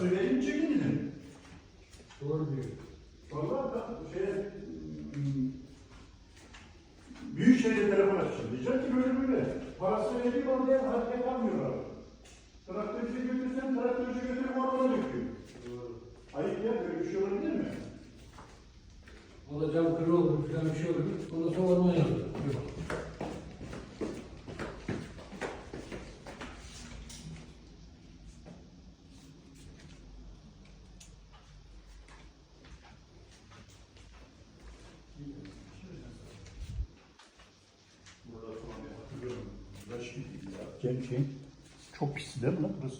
söyleyince gelinim. Doğru diyor. Vallahi ben şey hmm, büyük şehirde telefon açacağım. Diyecek ki böyle böyle. Parası verdiği bana diye hareket yapmıyorlar. Traktörcüye götürsen traktörcü götürüp ormana döküyor. Ayıp ya böyle bir şey olabilir mi? Valla cam kırı olur, falan bir şey olur. Ondan sonra Gibiydi ya. Genç genç. Çok pisti değil mi lan burası?